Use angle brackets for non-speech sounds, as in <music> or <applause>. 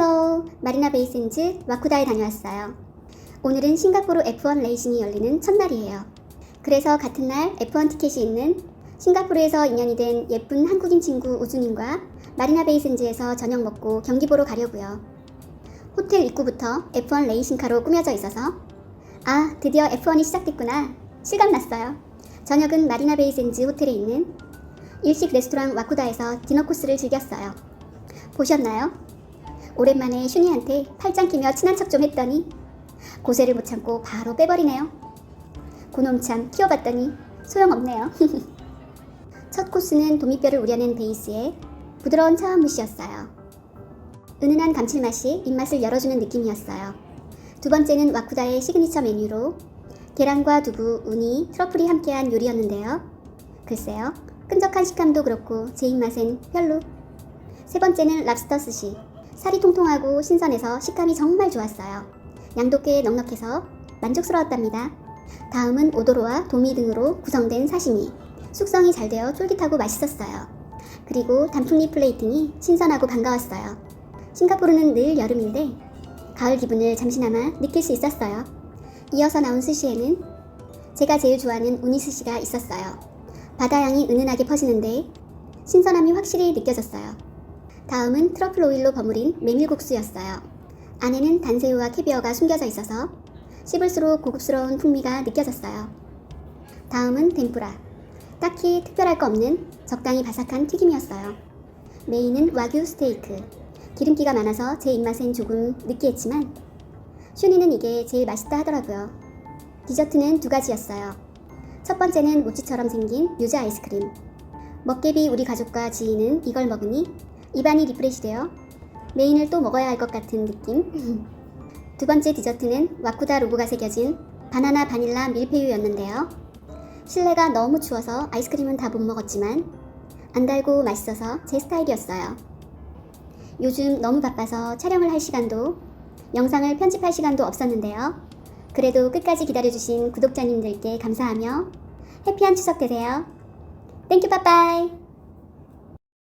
헬로 마리나 베이센즈 와쿠다에 다녀왔어요. 오늘은 싱가포르 F1 레이싱이 열리는 첫날이에요. 그래서 같은 날 F1 티켓이 있는 싱가포르에서 인연이 된 예쁜 한국인 친구 우주님과 마리나 베이센즈에서 저녁 먹고 경기 보러 가려고요. 호텔 입구부터 F1 레이싱카로 꾸며져 있어서 아 드디어 F1이 시작됐구나 실감 났어요. 저녁은 마리나 베이센즈 호텔에 있는 일식 레스토랑 와쿠다에서 디너 코스를 즐겼어요. 보셨나요? 오랜만에 슈니한테 팔짱 끼며 친한 척 좀 했더니 고세를 못 참고 바로 빼버리네요. 고놈 참 키워봤더니 소용없네요. <laughs> 첫 코스는 도미뼈를 우려낸 베이스에 부드러운 차원무시였어요. 은은한 감칠맛이 입맛을 열어주는 느낌이었어요. 두 번째는 와쿠다의 시그니처 메뉴로 계란과 두부, 우니, 트러플이 함께한 요리였는데요. 글쎄요, 끈적한 식감도 그렇고 제 입맛엔 별로. 세 번째는 랍스터 스시. 살이 통통하고 신선해서 식감이 정말 좋았어요. 양도 꽤 넉넉해서 만족스러웠답니다. 다음은 오도로와 도미 등으로 구성된 사시미. 숙성이 잘 되어 쫄깃하고 맛있었어요. 그리고 단풍잎 플레이팅이 신선하고 반가웠어요. 싱가포르는 늘 여름인데 가을 기분을 잠시나마 느낄 수 있었어요. 이어서 나온 스시에는 제가 제일 좋아하는 우니 스시가 있었어요. 바다향이 은은하게 퍼지는데 신선함이 확실히 느껴졌어요. 다음은 트러플 오일로 버무린 메밀국수였어요. 안에는 단새우와 캐비어가 숨겨져 있어서 씹을수록 고급스러운 풍미가 느껴졌어요. 다음은 덴푸라. 딱히 특별할 거 없는 적당히 바삭한 튀김이었어요. 메인은 와규 스테이크. 기름기가 많아서 제 입맛엔 조금 느끼했지만 슈니는 이게 제일 맛있다 하더라고요. 디저트는 두 가지였어요. 첫 번째는 모찌처럼 생긴 유자 아이스크림. 먹개비 우리 가족과 지인은 이걸 먹으니 입안이 리프레시 되어 메인을 또 먹어야 할 것 같은 느낌. <laughs> 두 번째 디저트는 와쿠다 로고가 새겨진 바나나 바닐라 밀푀유였는데요. 실내가 너무 추워서 아이스크림은 다 못 먹었지만 안 달고 맛있어서 제 스타일이었어요. 요즘 너무 바빠서 촬영을 할 시간도 영상을 편집할 시간도 없었는데요. 그래도 끝까지 기다려주신 구독자님들께 감사하며 해피한 추석 되세요. 땡큐 빠빠이